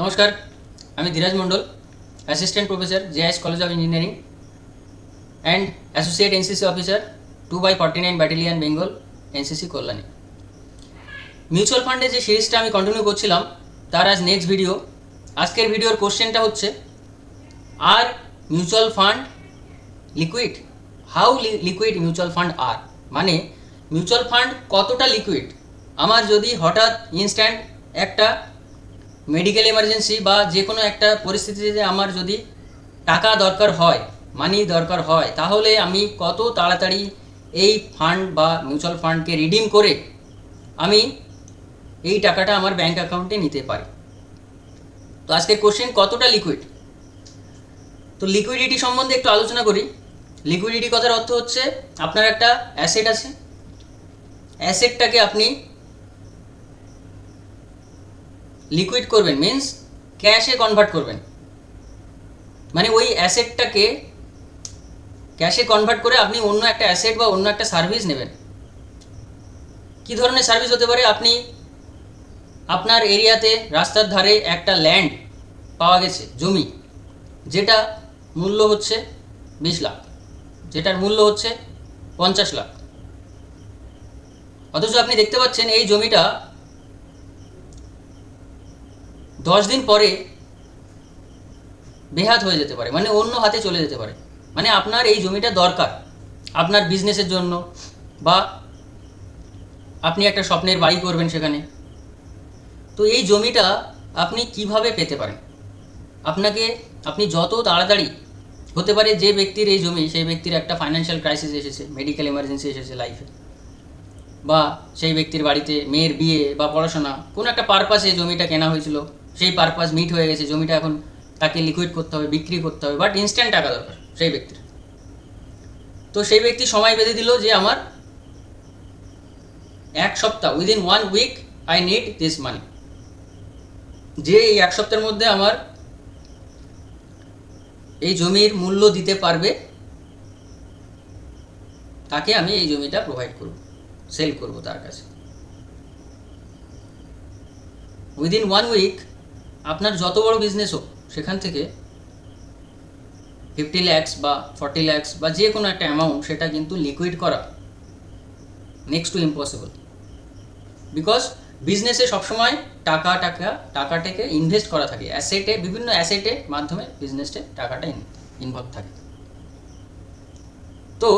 নমস্কার, আমি Dhiraj Mondal assistant professor JIS college of engineering and associate NCC officer two by forty nine battalion Bengal NCC Kalyani mutual ফান্ডে যে সিরিজটা আমি continue করছিলাম, তার আজ নেক্সট ভিডিও আজকের ভিডিওর কোশ্চেনটা হচ্ছে আর mutual fund liquid how liquid mutual fund আর মানে মিউচুয়াল ফান্ড কতটা লিকুইড আমার যদি হঠাৎ ইনস্ট্যান্ট একটা মেডিকেল এমার্জেন্সি বা যে কোনো একটা পরিস্থিতিতে আমার যদি টাকা দরকার হয় মানি দরকার হয়, তাহলে আমি কত তাড়াতাড়ি এই ফান্ড বা মিউচুয়াল ফান্ডকে রিডিম করে আমি এই টাকাটা আমার ব্যাংক অ্যাকাউন্টে নিতে পারি। তো আজকের কোশ্চেন কতটা লিকুইড তো লিকুইডিটি সম্বন্ধে একটু আলোচনা করি। লিকুইডিটি কথার অর্থ হচ্ছে আপনার একটা অ্যাসেট আছে। অ্যাসেটটাকে আপনি লিকুইড করবেন মিন্স ক্যাশে কনভার্ট করবেন। মানে ওই অ্যাসেটটাকে ক্যাশে কনভার্ট করে আপনি অন্য একটা অ্যাসেট বা অন্য একটা সার্ভিস নেবেন। কি ধরনের সার্ভিস হতে পারে? আপনি আপনার এরিয়াতে রাস্তার ধারে একটা ল্যান্ড পাওয়া গেছে, জমি, যেটা মূল্য হচ্ছে বিশ লাখ। যেটার মূল্য হচ্ছে পঞ্চাশ লাখ। অথচ আপনি দেখতে পাচ্ছেন এই জমিটা দশ দিন পরে বেহাত হয়ে যেতে পারে মানে অন্য হাতে চলে যেতে পারে। মানে আপনার এই জমিটা দরকার, আপনার বিজনেসের জন্য, বা আপনি একটা স্বপ্নের বাড়ি করবেন সেখানে। তো এই জমিটা আপনি কীভাবে পেতে পারেন? আপনাকে, আপনি যত তাড়াতাড়ি, হতে পারে যে ব্যক্তির এই জমি, সেই ব্যক্তির একটা ফাইন্যান্সিয়াল ক্রাইসিস এসেছে মেডিকেল এমার্জেন্সি এসেছে লাইফে বা সেই ব্যক্তির বাড়িতে মেয়ের বিয়ে বা পড়াশোনা, কোনো একটা পারপাসে জমিটা কেনা হয়েছিল। সেই পারপাস মিট হয়ে গেছে, জমিটা এখন তাকে লিকুইড করতে হবে, বিক্রি করতে হবে বাট ইনস্ট্যান্ট টাকা দরকার সেই ব্যক্তির। তো সেই ব্যক্তি সময় বেঁধে দিল যে আমার এক সপ্তাহ within one week I need this money যে এই এক সপ্তাহের মধ্যে আমার এই জমির মূল্য দিতে পারবে, তাকে আমি এই জমিটা প্রোভাইড করব সেল করব তার কাছে। উইদিন ওয়ান উইক আপনার যত বড় বিজনেস হোক, সেখান থেকে ফিফটি ল্যাক্স বা ফর্টি ল্যাক্স বা যে কোনো একটা অ্যামাউন্ট সেটা কিন্তু লিকুইড করা নেক্সট টু ইম্পসিবল বিকজ বিজনেসে সবসময় টাকা টাকা টাকাটাকে ইনভেস্ট করা থাকে। অ্যাসেটে বিভিন্ন অ্যাসেটে মাধ্যমে বিজনেসে টাকাটা ইনভলভ থাকে। তো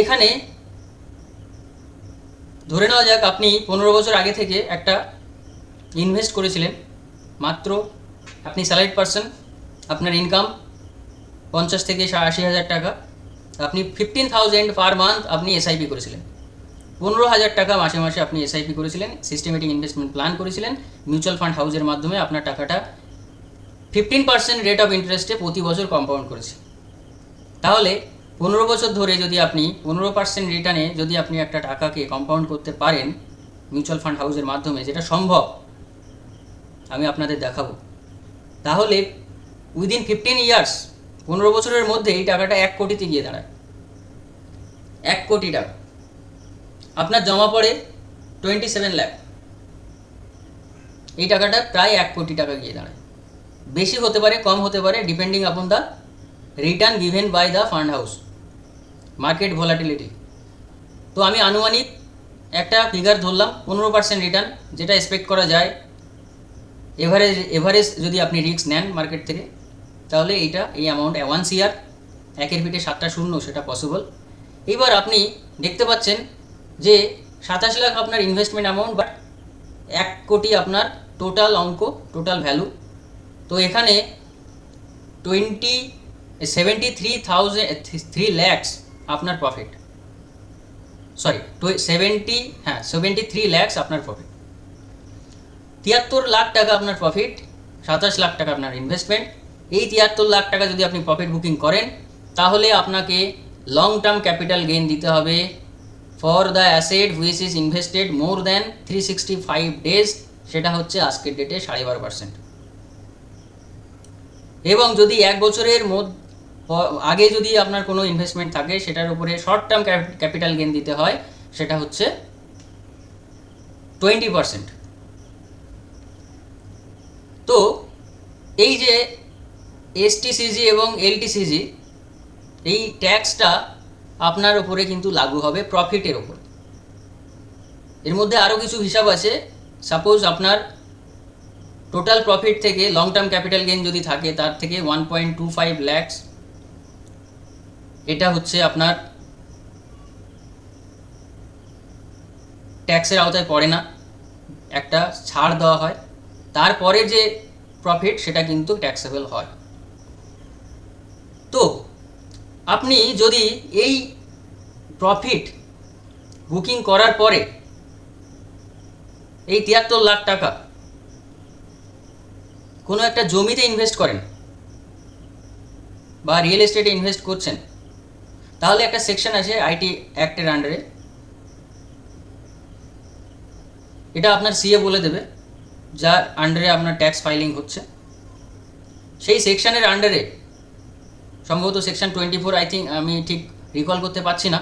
এখানে ধরে নেওয়া যাক, আপনি পনেরো বছর আগে থেকে একটা ইনভেস্ট করেছিলেন। মাত্র আপনি স্যালারিড পারসন আপনার ইনকাম পঞ্চাশ থেকে আশি হাজার টাকা। আপনি ফিফটিন থাউজেন্ড পার মান্থ আপনি এসআইপি করেছিলেন। পনেরো হাজার টাকা মাসে মাসে আপনি এসআইপি করেছিলেন সিস্টেমেটিক ইনভেস্টমেন্ট প্ল্যান করেছিলেন মিউচুয়াল ফান্ড হাউসের মাধ্যমে আপনার টাকাটা ফিফটিন পার্সেন্ট রেট অফ ইন্টারেস্টে প্রতি বছর কম্পাউন্ড করেছে। তাহলে পনেরো বছর ধরে যদি আপনি পনেরো পার্সেন্ট রিটার্নে যদি আপনি একটা টাকাকে কম্পাউন্ড করতে পারেন মিউচুয়াল ফান্ড হাউসের মাধ্যমে, যেটা সম্ভব আমি আপনাদের দেখাবো। তাহলে উইদিন ফিফটিন ইয়ার্স পনেরো বছরের মধ্যে এই টাকাটা এক কোটিতে গিয়ে দাঁড়ায়। এক কোটি টাকা। আপনার জমা পড়ে টোয়েন্টি সেভেন ল্যাক এই টাকাটা প্রায় এক কোটি টাকা গিয়ে দাঁড়ায়। বেশি হতে পারে, কম হতে পারে depending upon the return given by the fund house market volatility তো আমি আনুমানিক একটা ফিগার ধরলাম, পনেরো পার্সেন্ট রিটার্ন যেটা এক্সপেক্ট করা যায় এভারেজ এভারেজ যদি আপনি রিস্ক নেন মার্কেট থেকে, তাহলে এইটা এই অ্যামাউন্ট ওয়ান সিয়ার একের পিঠে সাতটা শূন্য সেটা পসিবল এবার আপনি দেখতে পাচ্ছেন যে সাতাশ লাখ আপনার ইনভেস্টমেন্ট অ্যামাউন্ট বাট এক কোটি আপনার টোটাল অঙ্ক টোটাল ভ্যালু তো এখানে twenty seventy three thousand three lakhs আপনার প্রফিট সরি সেভেন্টি হ্যাঁ সেভেন্টি থ্রি ল্যাক্স আপনার প্রফিট তিয়াত্তর লাখ টাকা আপনার প্রফিট সাতাশ লাখ টাকা আপনার ইনভেস্টমেন্ট এই তিয়াত্তর লাখ টাকা যদি আপনি প্রফিট বুকিং করেন, তাহলে আপনাকে লং টার্ম ক্যাপিটাল গেইন দিতে হবে। For the asset which is invested more than three sixty five days সেটা হচ্ছে আজকের ডেটে সাড়ে বারো পার্সেন্ট এবং যদি এক বছরের মধ্যে, আগে যদি আপনার কোনো ইনভেস্টমেন্ট থাকে, সেটার উপরে শর্ট টার্ম ক্যাপিটাল গেন দিতে হয়, সেটা হচ্ছে টোয়েন্টি পার্সেন্ট তো এই যে এসটিসিজি এবং এলটিসিজি এই ট্যাক্সটা আপনার ওপরে কিন্তু লাগু হবে প্রফিটের ওপর এর মধ্যে আরও কিছু হিসাব আছে। সাপোজ আপনার টোটাল প্রফিট থেকে লং টার্ম ক্যাপিটাল গেইন যদি থাকে, তার থেকে one point two five lakhs এটা হচ্ছে আপনার ট্যাক্সের আওতায় পড়ে না। একটা ছাড় দেওয়া হয়। তারপরে যে প্রফিট সেটা কিন্তু ট্যাক্সেবল হয়। তো, আপনি যদি এই প্রফিট বুকিং করার পরে এই তিয়াত্তর লাখ টাকা কোনো একটা জমিতে ইনভেস্ট করেন বা রিয়েল এস্টেটে ইনভেস্ট করছেন, তাহলে একটা সেকশন আছে আইটি অ্যাক্টের আন্ডারে এটা আপনার সিএ বলে দেবে। যার আন্ডারে আপনার ট্যাক্স ফাইলিং হচ্ছে। সেই সেকশনের আন্ডারে সম্ভবত section twenty four I think আমি ঠিক রিকল করতে পারছি না।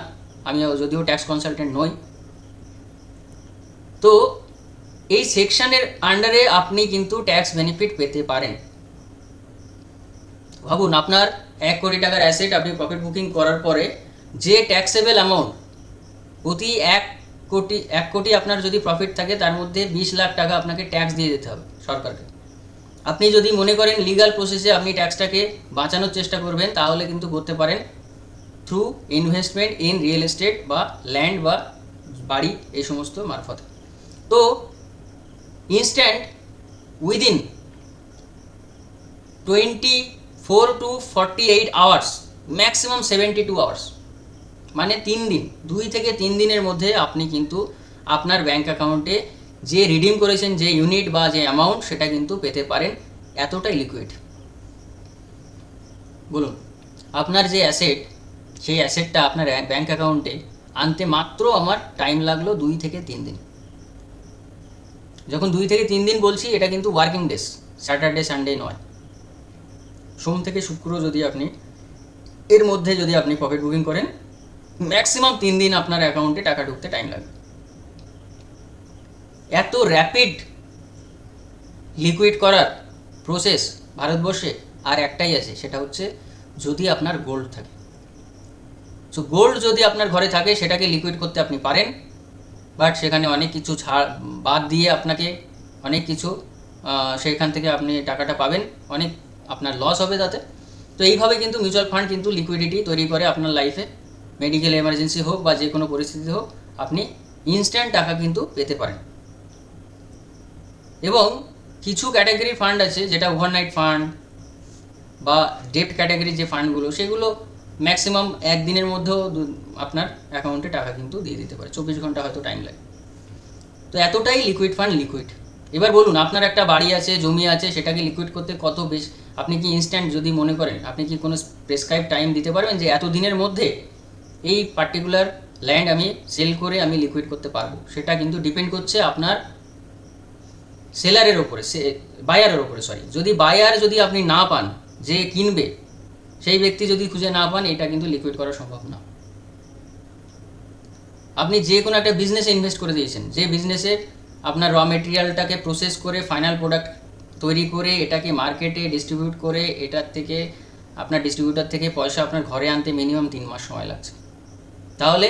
আমি যদিও ট্যাক্স কনসালটেন্ট নই। তো এই সেকশনের আন্ডারে আপনি কিন্তু ট্যাক্স বেনিফিট পেতে পারেন। ভাবুন, আপনার এক কোটি টাকার অ্যাসেট আপনি প্রফিট বুকিং করার পরে যে ট্যাক্সেবল অ্যামাউন্ট প্রতি এক কোটি, এক কোটি আপনার যদি প্রফিট থাকে, তার মধ্যে বিশ লাখ টাকা আপনাকে ট্যাক্স দিয়ে দিতে হবে সরকারকে। আপনি যদি মনে করেন লিগাল প্রসেসে আপনি ট্যাক্সটাকে বাঁচানোর চেষ্টা করবেন, তাহলে কিন্তু করতে পারেন through investment in real estate বা ল্যান্ড বা বাড়ি, এই সমস্ত মারফতে। তো instant within twenty four to forty eight hours maximum seventy two hours মানে তিন দিন, দুই থেকে তিন দিনের মধ্যে আপনি কিন্তু আপনার ব্যাঙ্ক অ্যাকাউন্টে যে রিডিম করেছেন, যে ইউনিট বা যে অ্যামাউন্ট সেটা কিন্তু পেতে পারেন। এতটাই লিকুইড বলুন, আপনার যে অ্যাসেট সেই অ্যাসেটটা আপনার ব্যাঙ্ক অ্যাকাউন্টে আনতে মাত্র আমার টাইম লাগল দুই থেকে তিন দিন। যখন দুই থেকে তিন দিন বলছি, এটা কিন্তু ওয়ার্কিং ডেস স্যাটারডে সানডে নয়। সোম থেকে শুক্র যদি আপনি, এর মধ্যে যদি আপনি প্রফিট বুকিং করেন ম্যাক্সিমাম তিন দিন আপনার অ্যাকাউন্টে টাকা ঢুকতে টাইম লাগবে এত র্যাপিড লিকুইড করার প্রসেস ভারতবর্ষে আর একটাই আছে, সেটা হচ্ছে যদি আপনার গোল্ড থাকে। সো গোল্ড যদি আপনার ঘরে থাকে, সেটাকে লিকুইড করতে আপনি পারেন বাট সেখানে অনেক কিছু ছাড়, বাদ দিয়ে আপনাকে অনেক কিছু সেখান থেকে আপনি টাকাটা পাবেন, অনেক আপনার লস হবে তাতে। তো এইভাবে কিন্তু মিউচুয়াল ফান্ড কিন্তু লিকুইডিটি তৈরি করে আপনার লাইফে মেডিকেল এমার্জেন্সি হোক বা যে কোনো পরিস্থিতি হোক, আপনি ইনস্ট্যান্ট টাকা কিন্তু পেতে পারেন। এবং কিছু ক্যাটাগরি ফান্ড আছে, যেটা ওভারনাইট ফান্ড বা ডেপ্ট ক্যাটাগরি যে ফান্ডগুলো সেগুলো ম্যাক্সিমাম একদিনের মধ্যেও আপনার অ্যাকাউন্টে টাকা কিন্তু দিয়ে দিতে পারে। চব্বিশ ঘণ্টা হয়তো টাইম লাগে। তো এতটাই লিকুইড ফান্ড লিকুইড এবার বলুন, আপনার একটা বাড়ি আছে, জমি আছে, সেটাকে লিকুইড করতে কত বেশ, আপনি কি ইনস্ট্যান্ট যদি মনে করেন, আপনি কি কোনো প্রেসক্রাইব টাইম দিতে পারবেন যে এত দিনের মধ্যে এই পার্টিকুলার ল্যান্ড আমি সেল করে আমি লিকুইড করতে পারব। সেটা কিন্তু ডিপেন্ড করছে আপনার সেলারের ওপরে সে বায়ারের ওপরে সরি যদি বায়ার যদি আপনি না পান, যে কিনবে, সেই ব্যক্তি যদি খুঁজে না পান, এটা কিন্তু লিকুইড করা সম্ভব না। আপনি যে কোনো একটা বিজনেসে ইনভেস্ট করে দিয়েছেন, যে বিজনেসে আপনার র মেটেরিয়ালটাকে প্রসেস করে ফাইনাল প্রোডাক্ট তৈরি করে, এটাকে মার্কেটে ডিস্ট্রিবিউট করে, এটার থেকে আপনার ডিস্ট্রিবিউটার থেকে পয়সা আপনার ঘরে আনতে মিনিমাম তিন মাস সময় লাগছে। তাহলে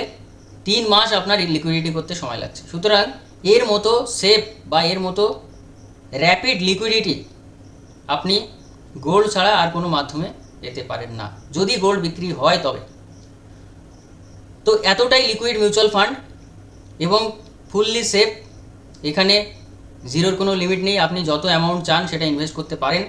তিন মাস আপনার লিকুইডিটি করতে সময় লাগছে। সুতরাং এর মতো সেফ বা এর মতো র্যাপিড লিকুইডিটি আপনি গোল্ড ছাড়া আর কোনো মাধ্যমে পেতে পারেন না। যদি গোল্ড বিক্রি হয় তবে। তো এতটাই লিকুইড মিউচুয়াল ফান্ড এবং ফুললি সেফ এখানে জিরোর কোনো লিমিট নেই। আপনি যত অ্যামাউন্ট চান সেটা ইনভেস্ট করতে পারেন।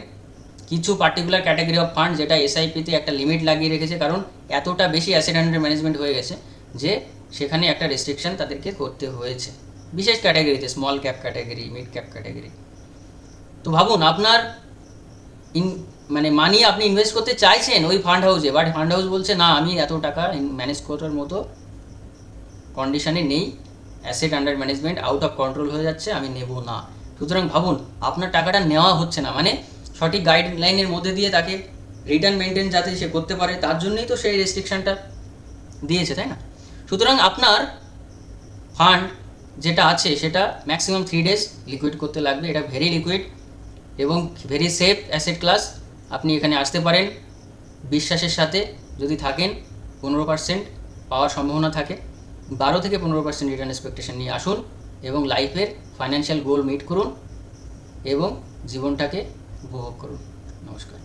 কিছু পার্টিকুলার ক্যাটাগরি অফ ফান্ড যেটা এসআইপিতে একটা লিমিট লাগিয়ে রেখেছে। কারণ এতটা বেশি অ্যাসেট আন্ডার ম্যানেজমেন্ট হয়ে গেছে যে সেখানে একটা রেস্ট্রিকশন তাদেরকে করতে হয়েছে। বিশেষ ক্যাটাগরিতে small cap category mid cap category তো ভাবুন, আপনার ইন মানে মানি আপনি ইনভেস্ট করতে চাইছেন ওই ফান্ড হাউসে বাট ফান্ড হাউস বলছে, না, আমি এত টাকা ম্যানেজ করার মতো কন্ডিশনে নেই। Asset under management out of control হয়ে যাচ্ছে, আমি নেব না। সুতরাং ভাবুন, আপনার টাকাটা নেওয়া হচ্ছে না। মানে সঠিক গাইডলাইনের মধ্যে দিয়ে তাকে রিটার্ন মেনটেন যাতে সে করতে পারে, তার জন্যই তো সেই রেস্ট্রিকশনটা দিয়েছে, তাই না? সুতরাং আপনার ফান্ড যেটা আছে, সেটা ম্যাক্সিমাম থ্রি ডেজ লিকুইড করতে লাগবে। এটা ভেরি লিকুইড এবং ভেরি সেফ অ্যাসেট ক্লাস আপনি এখানে আসতে পারেন, বিশ্বাসের সাথে যদি থাকেন, পনেরো পার্সেন্ট পাওয়ার সম্ভাবনা থাকে। বারো থেকে পনেরো পার্সেন্ট রিটার্ন এক্সপেকটেশন নিয়ে আসুন এবং লাইফের ফাইন্যান্সিয়াল গোল মিট করুন এবং জীবনটাকে উপভোগ করুন। নমস্কার।